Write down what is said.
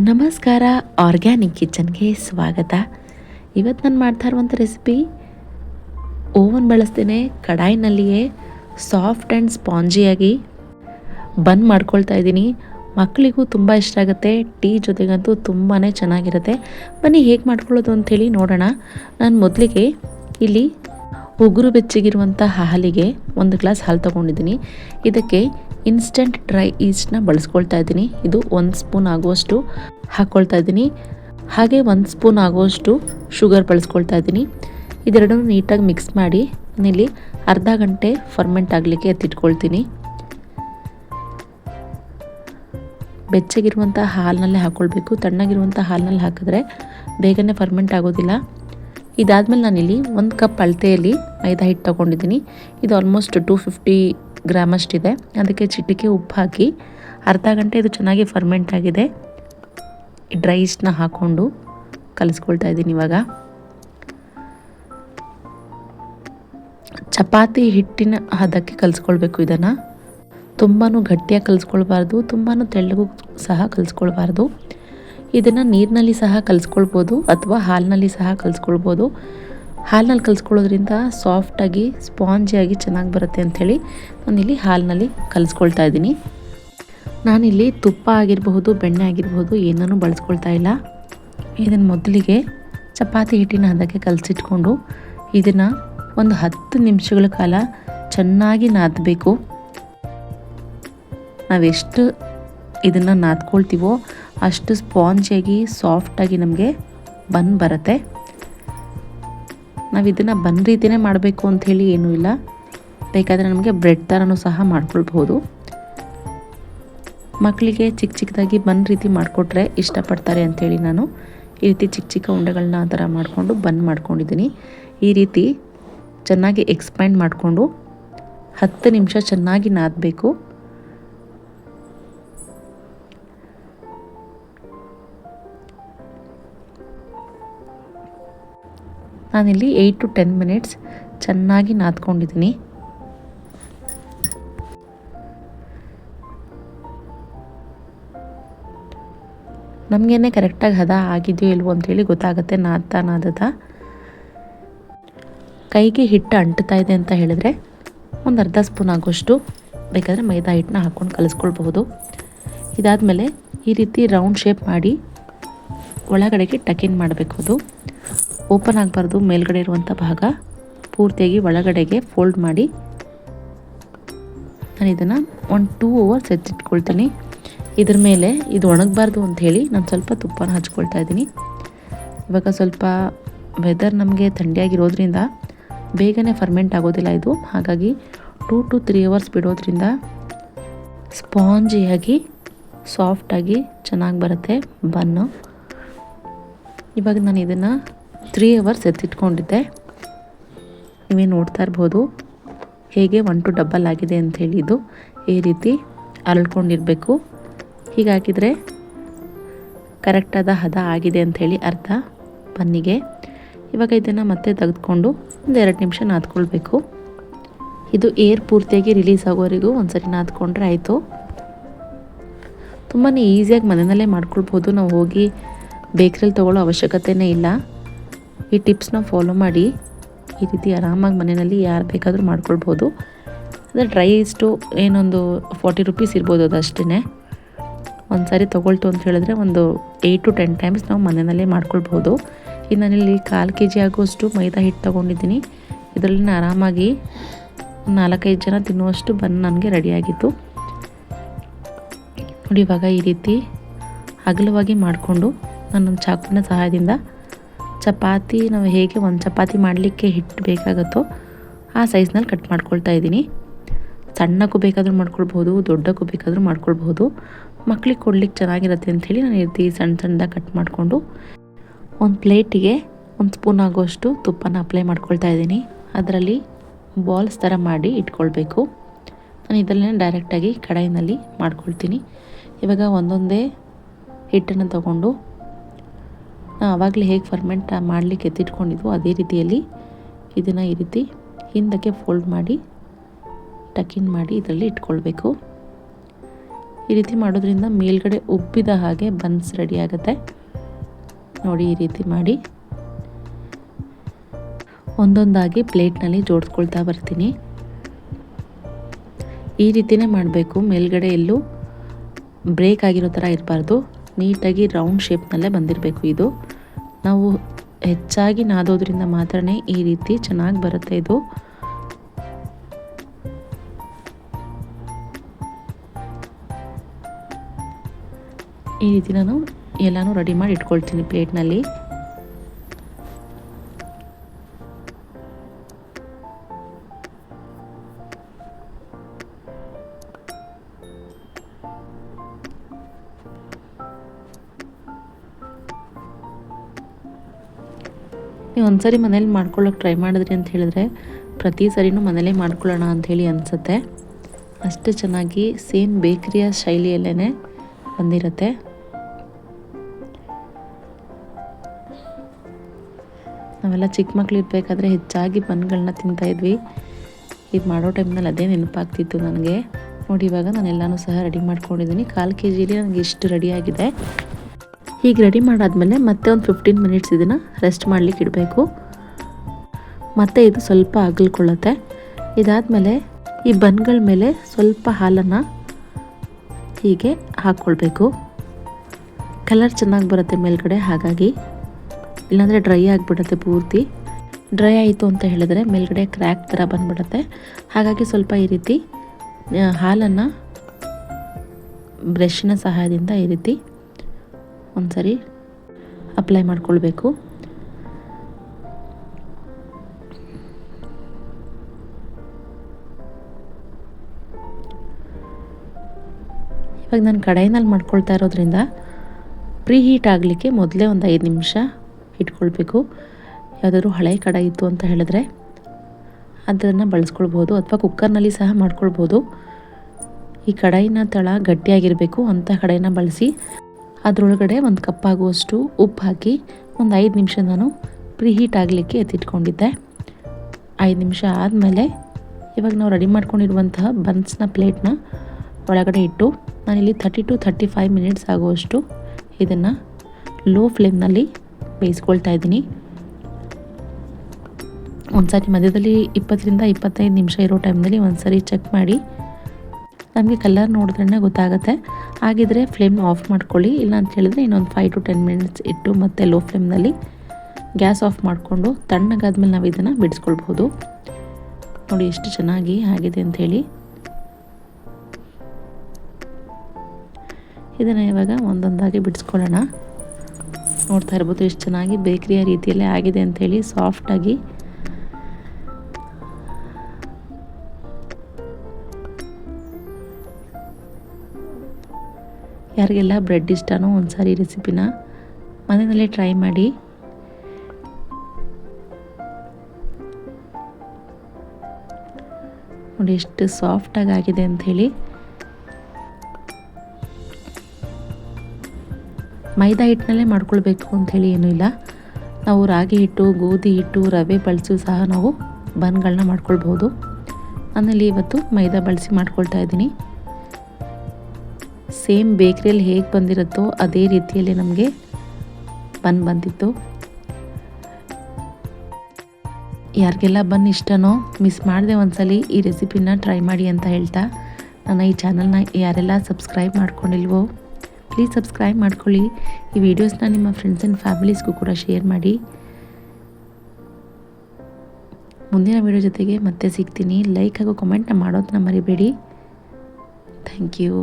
ನಮಸ್ಕಾರ ಆರ್ಗ್ಯಾನಿಕ್ ಕಿಚನ್ಗೆ ಸ್ವಾಗತ. ಇವತ್ತು ನಾನು ಮಾಡ್ತಾ ಇರುವಂಥ ರೆಸಿಪಿ ಓವನ್ ಬಳಸ್ದೇನೆ ಕಡಾಯಿನಲ್ಲಿಯೇ ಸಾಫ್ಟ್ ಆ್ಯಂಡ್ ಸ್ಪಾಂಜಿಯಾಗಿ ಬನ್ ಮಾಡ್ಕೊಳ್ತಾ ಇದ್ದೀನಿ. ಮಕ್ಕಳಿಗೂ ತುಂಬ ಇಷ್ಟ ಆಗುತ್ತೆ. ಟೀ ಜೊತೆಗಂತೂ ತುಂಬಾ ಚೆನ್ನಾಗಿರುತ್ತೆ. ಬನ್ನಿ, ಹೇಗೆ ಮಾಡ್ಕೊಳ್ಳೋದು ಅಂಥೇಳಿ ನೋಡೋಣ. ನಾನು ಮೊದಲಿಗೆ ಇಲ್ಲಿ ಉಗುರು ಬೆಚ್ಚಗಿರುವಂಥ ಹಾಲಿಗೆ ಒಂದು ಗ್ಲಾಸ್ ಹಾಲು ತೊಗೊಂಡಿದ್ದೀನಿ. ಇದಕ್ಕೆ ಇನ್ಸ್ಟೆಂಟ್ ಡ್ರೈ ಈಸ್ಟ್ನ ಬಳಸ್ಕೊಳ್ತಾ ಇದ್ದೀನಿ. ಇದು ಒಂದು ಸ್ಪೂನ್ ಆಗುವಷ್ಟು ಹಾಕ್ಕೊಳ್ತಾ ಇದ್ದೀನಿ. ಹಾಗೆ ಒಂದು ಸ್ಪೂನ್ ಆಗುವಷ್ಟು ಶುಗರ್ ಬಳಸ್ಕೊಳ್ತಾ ಇದ್ದೀನಿ. ಇದೆರಡನ್ನೂ ನೀಟಾಗಿ ಮಿಕ್ಸ್ ಮಾಡಿ ಇಲ್ಲಿ ಅರ್ಧ ಗಂಟೆ ಫರ್ಮೆಂಟ್ ಆಗಲಿಕ್ಕೆ ಎತ್ತಿಟ್ಕೊಳ್ತೀನಿ. ಬೆಚ್ಚಗಿರುವಂಥ ಹಾಲಿನಲ್ಲೇ ಹಾಕ್ಕೊಳ್ಬೇಕು ತಣ್ಣಗಿರುವಂಥ ಹಾಲಿನಲ್ಲಿ ಹಾಕಿದ್ರೆ ಬೇಗನೆ ಫರ್ಮೆಂಟ್ ಆಗೋದಿಲ್ಲ. ಇದಾದಮೇಲೆ ನಾನಿಲ್ಲಿ ಒಂದು ಕಪ್ ಅಳತೆಯಲ್ಲಿ ಮೈದಾ ಹಿಟ್ಟು ತೊಗೊಂಡಿದ್ದೀನಿ. ಇದು ಆಲ್ಮೋಸ್ಟ್ ಟೂ ಫಿಫ್ಟಿ ಗ್ರಾಮಷ್ಟಿದೆ. ಅದಕ್ಕೆ ಚಿಟಿಕೆ ಉಪ್ಪು ಹಾಕಿ ಅರ್ಧ ಗಂಟೆ ಇದು ಚೆನ್ನಾಗಿ ಫರ್ಮೆಂಟ್ ಆಗಿದೆ. ಡ್ರೈ ಇಸ್ಟ್ನ ಹಾಕ್ಕೊಂಡು ಕಲಿಸ್ಕೊಳ್ತಾ ಇದ್ದೀನಿ ಇವಾಗ. ಚಪಾತಿ ಹಿಟ್ಟಿನ ಹದಕ್ಕೆ ಕಲಿಸ್ಕೊಳ್ಬೇಕು ಇದನ್ನು. ತುಂಬಾ ಗಟ್ಟಿಯಾಗಿ ಕಲಿಸ್ಕೊಳ್ಬಾರ್ದು ತುಂಬಾ ತೆಳ್ಳಗೂ ಸಹ ಕಲಿಸ್ಕೊಳ್ಬಾರ್ದು. ಇದನ್ನು ನೀರಿನಲ್ಲಿ ಸಹ ಕಲಿಸ್ಕೊಳ್ಬೋದು ಅಥವಾ ಹಾಲಿನಲ್ಲಿ ಸಹ ಕಲಿಸ್ಕೊಳ್ಬೋದು. ಹಾಲಿನಲ್ಲಿ ಕಲಿಸ್ಕೊಳ್ಳೋದ್ರಿಂದ ಸಾಫ್ಟಾಗಿ ಸ್ಪಾಂಜಿಯಾಗಿ ಚೆನ್ನಾಗಿ ಬರುತ್ತೆ ಅಂಥೇಳಿ ನಾನಿಲ್ಲಿ ಹಾಲಿನಲ್ಲಿ ಕಲಿಸ್ಕೊಳ್ತಾ ಇದ್ದೀನಿ. ನಾನಿಲ್ಲಿ ತುಪ್ಪ ಆಗಿರಬಹುದು, ಬೆಣ್ಣೆ ಆಗಿರಬಹುದು ಏನನ್ನೂ ಬಳಸ್ಕೊಳ್ತಾ ಇಲ್ಲ. ಇದನ್ನು ಮೊದಲಿಗೆ ಚಪಾತಿ ಹಿಟ್ಟಿನ ಹದಕ್ಕೆ ಕಲಸಿಟ್ಕೊಂಡು ಇದನ್ನು ಒಂದು ಹತ್ತು ನಿಮಿಷಗಳ ಕಾಲ ಚೆನ್ನಾಗಿ ನಾದಬೇಕು. ನಾವೆಷ್ಟು ಇದನ್ನು ನಾದ್ಕೊಳ್ತೀವೋ ಅಷ್ಟು ಸ್ಪಾಂಜಿಯಾಗಿ ಸಾಫ್ಟಾಗಿ ನಮಗೆ ಬನ್ ಬರುತ್ತೆ. ನಾವು ಇದನ್ನು ಬನ್ ರೀತಿಯೇ ಮಾಡಬೇಕು ಅಂಥೇಳಿ ಏನೂ ಇಲ್ಲ. ಬೇಕಾದರೆ ನಮಗೆ ಬ್ರೆಡ್ ಥರನೂ ಸಹ ಮಾಡ್ಕೊಳ್ಬಹುದು. ಮಕ್ಕಳಿಗೆ ಚಿಕ್ಕ ಚಿಕ್ಕದಾಗಿ ಬನ್ ರೀತಿ ಮಾಡಿಕೊಟ್ರೆ ಇಷ್ಟಪಡ್ತಾರೆ ಅಂಥೇಳಿ ನಾನು ಈ ರೀತಿ ಚಿಕ್ಕ ಚಿಕ್ಕ ಉಂಡೆಗಳನ್ನ ಆ ಥರ ಮಾಡಿಕೊಂಡು ಬನ್ ಮಾಡ್ಕೊಂಡಿದ್ದೀನಿ. ಈ ರೀತಿ ಚೆನ್ನಾಗಿ ಎಕ್ಸ್ಪ್ಯಾಂಡ್ ಮಾಡಿಕೊಂಡು ಹತ್ತು ನಿಮಿಷ ಚೆನ್ನಾಗಿ ನಾದಬೇಕು. ನಾನಿಲ್ಲಿ ಏಯ್ಟ್ ಟು ಟೆನ್ ಮಿನಿಟ್ಸ್ ಚೆನ್ನಾಗಿ ನಾದ್ಕೊಂಡಿದ್ದೀನಿ. ನಮಗೇನೆ ಕರೆಕ್ಟಾಗಿ ಹದ ಆಗಿದೆಯೋ ಇಲ್ವೋ ಅಂತೇಳಿ ಗೊತ್ತಾಗುತ್ತೆ ನಾದ್ತಾ ನಾದದ. ಕೈಗೆ ಹಿಟ್ಟು ಅಂಟ್ತಾ ಇದೆ ಅಂತ ಹೇಳಿದ್ರೆ ಒಂದು ಅರ್ಧ ಸ್ಪೂನ್ ಆಗೋಷ್ಟು ಬೇಕಾದರೆ ಮೈದಾ ಹಿಟ್ಟನ್ನ ಹಾಕ್ಕೊಂಡು ಕಲಿಸ್ಕೊಳ್ಬಹುದು. ಇದಾದಮೇಲೆ ಈ ರೀತಿ ರೌಂಡ್ ಶೇಪ್ ಮಾಡಿ ಒಳಗಡೆಗೆ ಟಕಿನ್ ಮಾಡಬೇಕು ಅದು. ಓಪನ್ ಆಗಬಾರ್ದು ಮೇಲ್ಗಡೆ ಇರುವಂಥ ಭಾಗ. ಪೂರ್ತಿಯಾಗಿ ಒಳಗಡೆಗೆ ಫೋಲ್ಡ್ ಮಾಡಿ. ನಾನು ಇದನ್ನು ಒಂದು ಟೂ ಅವರ್ಸ್ ಹೆಚ್ಚಿಟ್ಕೊಳ್ತೀನಿ ಇದ್ರ ಮೇಲೆ ಇದು ಒಣಗಬಾರ್ದು ಅಂಥೇಳಿ ನಾನು ಸ್ವಲ್ಪ ತುಪ್ಪನ ಹಚ್ಕೊಳ್ತಾ ಇದ್ದೀನಿ. ಇವಾಗ ಸ್ವಲ್ಪ ವೆದರ್ ನಮಗೆ ಥಂಡಿಯಾಗಿರೋದ್ರಿಂದ ಬೇಗನೆ ಫರ್ಮೆಂಟ್ ಆಗೋದಿಲ್ಲ ಇದು. ಹಾಗಾಗಿ ಟೂ ಟು ತ್ರೀ ಅವರ್ಸ್ ಬಿಡೋದ್ರಿಂದ ಸ್ಪಾಂಜಿಯಾಗಿ ಸಾಫ್ಟಾಗಿ ಚೆನ್ನಾಗಿ ಬರುತ್ತೆ ಬನ್ನು. ಇವಾಗ ನಾನು ಇದನ್ನು ತ್ರೀ ಅವರ್ಸ್ ಎತ್ತಿಟ್ಕೊಂಡಿದ್ದೆ. ನೀವೇ ನೋಡ್ತಾ ಇರ್ಬೋದು. ಹೇಗೆ ಒನ್ ಟು ಡಬ್ಬಲ್ ಆಗಿದೆ ಅಂತ ಇದು. ಈ ರೀತಿ ಅರಳ್ಕೊಂಡಿರಬೇಕು ಹೀಗಾಗಿದ್ರೆ ಕರೆಕ್ಟಾದ ಹದ ಆಗಿದೆ ಅಂಥೇಳಿ ಅರ್ಥ ಬನ್ನಿಗೆ. ಇವಾಗ ಇದನ್ನು ಮತ್ತೆ ತೆಗೆದುಕೊಂಡು ಒಂದು ಎರಡು ನಿಮಿಷ ನಾದ್ಕೊಳ್ಬೇಕು. ಇದು ಏರ್ ಪೂರ್ತಿಯಾಗಿ ರಿಲೀಸ್ ಆಗೋವರೆಗೂ ಒಂದ್ಸರಿ ನಾದ್ಕೊಂಡ್ರೆ ಆಯಿತು. ತುಂಬಾ ಈಸಿಯಾಗಿ ಮನೆಯಲ್ಲೇ ಮಾಡ್ಕೊಳ್ಬೋದು. ನಾವು ಹೋಗಿ ಬೇಕ್ರಲ್ಲಿ ತೊಗೊಳ್ಳೋ ಅವಶ್ಯಕತೆಯೇ ಇಲ್ಲ. ಈ ಟಿಪ್ಸ್ನ ಫಾಲೋ ಮಾಡಿ ಈ ರೀತಿ ಆರಾಮಾಗಿ ಮನೆಯಲ್ಲಿ ಯಾರು ಬೇಕಾದರೂ ಮಾಡ್ಕೊಳ್ಬೋದು. ಅದೇ ಡ್ರೈ ಇಷ್ಟು ಏನೊಂದು ಫಾರ್ಟಿ ರುಪೀಸ್ ಇರ್ಬೋದು ಅದು ಅಷ್ಟೇ ಒಂದು ಸಾರಿ ತೊಗೊಳ್ತು ಅಂತ ಹೇಳಿದ್ರೆ ಒಂದು ಏಯ್ಟ್ ಟು ಟೆನ್ ಟೈಮ್ಸ್ ನಾವು ಮನೆಯಲ್ಲೇ ಮಾಡ್ಕೊಳ್ಬೋದು. ಈಗ ನಾನಿಲ್ಲಿ ಕಾಲು ಕೆ ಜಿ ಆಗುವಷ್ಟು ಮೈದಾ ಹಿಟ್ಟು ತೊಗೊಂಡಿದ್ದೀನಿ. ಇದರಲ್ಲಿ ಆರಾಮಾಗಿ ನಾಲ್ಕೈದು ಜನ ತಿನ್ನುವಷ್ಟು ಬನ್ ನನಗೆ ರೆಡಿಯಾಗಿತ್ತು ನೋಡಿ ಇವಾಗ ಈ ರೀತಿ ಅಗಲವಾಗಿ ಮಾಡಿಕೊಂಡು ನಾನೊಂದು ಚಾಕುವಿನ ಸಹಾಯದಿಂದ ಚಪಾತಿ ನಾವು ಹೇಗೆ ಒಂದು ಚಪಾತಿ ಮಾಡಲಿಕ್ಕೆ ಹಿಟ್ಟು ಬೇಕಾಗುತ್ತೋ ಆ ಸೈಜ್ನಲ್ಲಿ ಕಟ್ ಮಾಡ್ಕೊಳ್ತಾ ಇದ್ದೀನಿ. ಸಣ್ಣಕ್ಕೂ ಬೇಕಾದರೂ ಮಾಡ್ಕೊಳ್ಬೋದು ದೊಡ್ಡಕ್ಕೂ ಬೇಕಾದರೂ ಮಾಡ್ಕೊಳ್ಬೋದು ಮಕ್ಳಿಗೆ ಕೊಡ್ಲಿಕ್ಕೆ ಚೆನ್ನಾಗಿರುತ್ತೆ ಅಂಥೇಳಿ ನಾನು ರೀತಿ ಸಣ್ಣ ಸಣ್ಣದಾಗಿ ಕಟ್ ಮಾಡಿಕೊಂಡು ಒಂದು ಪ್ಲೇಟಿಗೆ ಒಂದು ಸ್ಪೂನ್ ಆಗುವಷ್ಟು ತುಪ್ಪನ ಅಪ್ಲೈ ಮಾಡ್ಕೊಳ್ತಾ ಇದ್ದೀನಿ. ಅದರಲ್ಲಿ ಬಾಲ್ಸ್ ಥರ ಮಾಡಿ ಇಟ್ಕೊಳ್ಬೇಕು. ನಾನು ಇದರಲ್ಲೇ ಡೈರೆಕ್ಟಾಗಿ ಕಡಾಯಿನಲ್ಲಿ ಮಾಡ್ಕೊಳ್ತೀನಿ. ಇವಾಗ ಒಂದೊಂದೇ ಹಿಟ್ಟನ್ನು ತಗೊಂಡು ನಾವು ಆವಾಗಲೇ ಹೇಗೆ ಫರ್ಮೆಂಟ್ ಮಾಡಲಿಕ್ಕೆ ಎತ್ತಿಟ್ಕೊಂಡಿದ್ವು ಅದೇ ರೀತಿಯಲ್ಲಿ ಇದನ್ನು ಈ ರೀತಿ ಹಿಂದಕ್ಕೆ ಫೋಲ್ಡ್ ಮಾಡಿ ಟಕಿನ್ ಮಾಡಿ ಇದರಲ್ಲಿ ಇಟ್ಕೊಳ್ಬೇಕು. ಈ ರೀತಿ ಮಾಡೋದ್ರಿಂದ ಮೇಲ್ಗಡೆ ಉಬ್ಬಿದ ಹಾಗೆ ಬನ್ಸ್ ರೆಡಿ ಆಗುತ್ತೆ. ನೋಡಿ ಈ ರೀತಿ ಮಾಡಿ. ಒಂದೊಂದಾಗಿ ಪ್ಲೇಟ್ನಲ್ಲಿ ಜೋಡಿಸ್ಕೊಳ್ತಾ ಬರ್ತೀನಿ. ಈ ರೀತಿಯೇ ಮಾಡಬೇಕು. ಮೇಲ್ಗಡೆ ಎಲ್ಲೂ ಬ್ರೇಕ್ ಆಗಿರೋ ಥರ ಇರಬಾರ್ದು. ನೀಟಾಗಿ ರೌಂಡ್ ಶೇಪ್ನಲ್ಲೇ ಬಂದಿರಬೇಕು ಇದು. ನಾವು ಹೆಚ್ಚಾಗಿ ನಾದೋದ್ರಿಂದ ಮಾತ್ರ ಈ ರೀತಿ ಚೆನ್ನಾಗಿ ಬರುತ್ತೆ ಇದು. ಈ ರೀತಿ ನಾನು ಎಲ್ಲಾನು ರೆಡಿ ಮಾಡಿ ಇಟ್ಕೊಳ್ತೀನಿ ಪ್ಲೇಟ್ನಲ್ಲಿ ನೀವು ಒಂದ್ಸರಿ ಮನೇಲಿ ಮಾಡ್ಕೊಳ್ಳೋಕೆ ಟ್ರೈ ಮಾಡಿದ್ರಿ ಅಂತ ಹೇಳಿದ್ರೆ ಪ್ರತಿ ಸರಿನೂ ಮನೇಲೇ ಮಾಡ್ಕೊಳ್ಳೋಣ ಅಂಥೇಳಿ ಅನಿಸುತ್ತೆ. ಅಷ್ಟು ಚೆನ್ನಾಗಿ ಸೇಮ್ ಬೇಕ್ರಿಯ ಶೈಲಿಯಲ್ಲೇ ಬಂದಿರುತ್ತೆ. ನಾವೆಲ್ಲ ಚಿಕ್ಕ ಮಕ್ಳು ಇರಬೇಕಾದ್ರೆ ಹೆಚ್ಚಾಗಿ ಬನ್ಗಳನ್ನ ತಿಂತಾಯಿದ್ವಿ ಇದು ಮಾಡೋ ಟೈಮ್ನಲ್ಲಿ ಅದೇ ನೆನಪಾಗ್ತಿತ್ತು ನನಗೆ. ನೋಡಿ ಇವಾಗ ನಾನೆಲ್ಲನೂ ಸಹ ರೆಡಿ ಮಾಡ್ಕೊಂಡಿದ್ದೀನಿ. ಕಾಲು ಕೆ ಜಿಲಿ ನನಗೆ ಇಷ್ಟು ರೆಡಿಯಾಗಿದೆ ಹೀಗೆ ರೆಡಿ ಮಾಡಾದಮೇಲೆ ಮತ್ತೆ ಒಂದು ಫಿಫ್ಟೀನ್ ಮಿನಿಟ್ಸ್ ಇದನ್ನು ರೆಸ್ಟ್ ಮಾಡಲಿಕ್ಕೆ ಇಡಬೇಕು. ಮತ್ತು ಇದು ಸ್ವಲ್ಪ ಅಗಲ್ಕೊಳ್ಳುತ್ತೆ. ಇದಾದಮೇಲೆ ಈ ಬನ್ಗಳ ಮೇಲೆ ಸ್ವಲ್ಪ ಹಾಲನ್ನು ಹೀಗೆ ಹಾಕ್ಕೊಳ್ಬೇಕು. ಕಲರ್ ಚೆನ್ನಾಗಿ ಬರುತ್ತೆ ಮೇಲ್ಗಡೆ, ಹಾಗಾಗಿ. ಇಲ್ಲಾಂದರೆ ಡ್ರೈ ಆಗಿಬಿಡುತ್ತೆ ಪೂರ್ತಿ. ಡ್ರೈ ಆಯಿತು ಅಂತ ಹೇಳಿದ್ರೆ ಮೇಲ್ಗಡೆ ಕ್ರ್ಯಾಕ್ ಥರ ಬಂದ್ಬಿಡುತ್ತೆ. ಹಾಗಾಗಿ ಸ್ವಲ್ಪ ಈ ರೀತಿ ಹಾಲನ್ನು ಬ್ರಷ್ನ ಸಹಾಯದಿಂದ ಈ ರೀತಿ ಒಂದ್ಸರಿ ಅಪ್ಲೈ ಮಾಡ್ಕೊಳ್ಬೇಕು. ಇವಾಗ ನಾನು ಕಡಾಯಿನಲ್ಲಿ ಮಾಡ್ಕೊಳ್ತಾ ಇರೋದ್ರಿಂದ ಪ್ರೀ ಹೀಟ್ ಆಗಲಿಕ್ಕೆ ಮೊದಲೇ ಒಂದು ಐದು ನಿಮಿಷ ಇಟ್ಕೊಳ್ಬೇಕು. ಯಾವುದಾದ್ರೂ ಹಳೆ ಕಡಾಯಿ ಇತ್ತು ಅಂತ ಹೇಳಿದ್ರೆ ಅದನ್ನು ಬಳಸ್ಕೊಳ್ಬೋದು ಅಥವಾ ಕುಕ್ಕರ್ನಲ್ಲಿ ಸಹ ಮಾಡ್ಕೊಳ್ಬೋದು ಈ ಕಡಾಯಿನ ತಳ ಗಟ್ಟಿಯಾಗಿರಬೇಕು ಅಂಥ ಕಡಾಯಿನ ಬಳಸಿ ಅದರೊಳಗಡೆ ಒಂದು ಕಪ್ಪಾಗುವಷ್ಟು ಉಪ್ಪು ಹಾಕಿ ಒಂದು ಐದು ನಿಮಿಷ ನಾನು ಪ್ರಿಹೀಟ್ ಆಗಲಿಕ್ಕೆ ಎತ್ತಿಟ್ಕೊಂಡಿದ್ದೆ. ಐದು ನಿಮಿಷ ಆದಮೇಲೆ ಇವಾಗ ನಾವು ರೆಡಿ ಮಾಡ್ಕೊಂಡಿರುವಂತಹ ಬನ್ಸ್ನ ಪ್ಲೇಟ್ನ ಒಳಗಡೆ ಇಟ್ಟು ನಾನಿಲ್ಲಿ thirty to thirty five minutes ಆಗುವಷ್ಟು ಇದನ್ನು ಲೋ ಫ್ಲೇಮ್ನಲ್ಲಿ ಬೇಯಿಸ್ಕೊಳ್ತಾ ಇದ್ದೀನಿ. ಒಂದು ಸಾರಿ ಮಧ್ಯದಲ್ಲಿ ಇಪ್ಪತ್ತರಿಂದ ಇಪ್ಪತ್ತೈದು ನಿಮಿಷ ಇರೋ ಟೈಮ್ನಲ್ಲಿ ಒಂದು ಸಾರಿ ಚೆಕ್ ಮಾಡಿ ನಮಗೆ ಕಲರ್ ನೋಡಿದ್ರೇ ಗೊತ್ತಾಗುತ್ತೆ. ಹಾಗಿದ್ರೆ ಫ್ಲೇಮ್ ಆಫ್ ಮಾಡ್ಕೊಳ್ಳಿ. ಇಲ್ಲ ಅಂತ ಹೇಳಿದ್ರೆ ಇನ್ನೊಂದು ಫೈವ್ ಟು ಟೆನ್ ಮಿನಿಟ್ಸ್ ಇಟ್ಟು ಮತ್ತೆ ಲೋ ಫ್ಲೇಮ್ನಲ್ಲಿ ಗ್ಯಾಸ್ ಆಫ್ ಮಾಡಿಕೊಂಡು ತಣ್ಣಗಾದ್ಮೇಲೆ ನಾವು ಇದನ್ನು ಬಿಡಿಸ್ಕೊಳ್ಬೋದು ನೋಡಿ ಎಷ್ಟು ಚೆನ್ನಾಗಿ ಆಗಿದೆ ಅಂಥೇಳಿ ಇದನ್ನು ಇವಾಗ ಒಂದೊಂದಾಗಿ ಬಿಡಿಸ್ಕೊಳ್ಳೋಣ. ನೋಡ್ತಾ ಇರ್ಬೋದು ಎಷ್ಟು ಚೆನ್ನಾಗಿ ಬೇಕ್ರಿಯ ರೀತಿಯಲ್ಲೇ ಆಗಿದೆ ಅಂಥೇಳಿ ಸಾಫ್ಟಾಗಿ ಯಾರಿಗೆಲ್ಲ ಬ್ರೆಡ್ ಇಷ್ಟನೋ ಒಂದು ಸಾರಿ ರೆಸಿಪಿನ ಮನೆಯಲ್ಲೇ ಟ್ರೈ ಮಾಡಿ. ನೋಡಿ ಎಷ್ಟು ಸಾಫ್ಟಾಗಿ ಆಗಿದೆ ಅಂಥೇಳಿ ಮೈದಾ ಹಿಟ್ಟಿನಲ್ಲೇ ಮಾಡ್ಕೊಳ್ಬೇಕು ಅಂಥೇಳಿ ಏನೂ ಇಲ್ಲ. ನಾವು ರಾಗಿ ಹಿಟ್ಟು, ಗೋಧಿ ಹಿಟ್ಟು, ರವೆ ಬಳಸಿ ಸಹ ನಾವು ಬನ್ಗಳನ್ನ ಮಾಡ್ಕೊಳ್ಬೋದು ಆಮೇಲೆ ಇವತ್ತು ಮೈದಾ ಬಳಸಿ ಮಾಡ್ಕೊಳ್ತಾ ಇದ್ದೀನಿ. ಸೇಮ್ ಬೇಕ್ರಿಯಲ್ಲಿ ಹೇಗೆ ಬಂದಿರುತ್ತೋ ಅದೇ ರೀತಿಯಲ್ಲಿ ನಮಗೆ ಬನ್ ಬಂದಿತ್ತು. ಯಾರಿಗೆಲ್ಲ ಬನ್ ಇಷ್ಟನೋ ಮಿಸ್ ಮಾಡಿದೆ ಒಂದ್ಸಲಿ ಈ ರೆಸಿಪಿನ ಟ್ರೈ ಮಾಡಿ ಅಂತ ಹೇಳ್ತಾ. ನನ್ನ ಈ ಚಾನಲ್ನ ಯಾರೆಲ್ಲ ಸಬ್ಸ್ಕ್ರೈಬ್ ಮಾಡ್ಕೊಂಡಿಲ್ವೋ, ಪ್ಲೀಸ್ ಸಬ್ಸ್ಕ್ರೈಬ್ ಮಾಡ್ಕೊಳ್ಳಿ. ಈ ವಿಡಿಯೋಸ್ನ ನಿಮ್ಮ ಫ್ರೆಂಡ್ಸ್ ಆ್ಯಂಡ್ ಫ್ಯಾಮಿಲೀಸ್ಗೂ ಕೂಡ ಶೇರ್ ಮಾಡಿ. ಮುಂದಿನ ವಿಡಿಯೋ ಜೊತೆಗೆ ಮತ್ತೆ ಸಿಗ್ತೀನಿ. ಲೈಕ್ ಹಾಗೂ ಕಮೆಂಟ್ನ ಮಾಡೋದನ್ನ ಮರಿಬೇಡಿ. Thank you.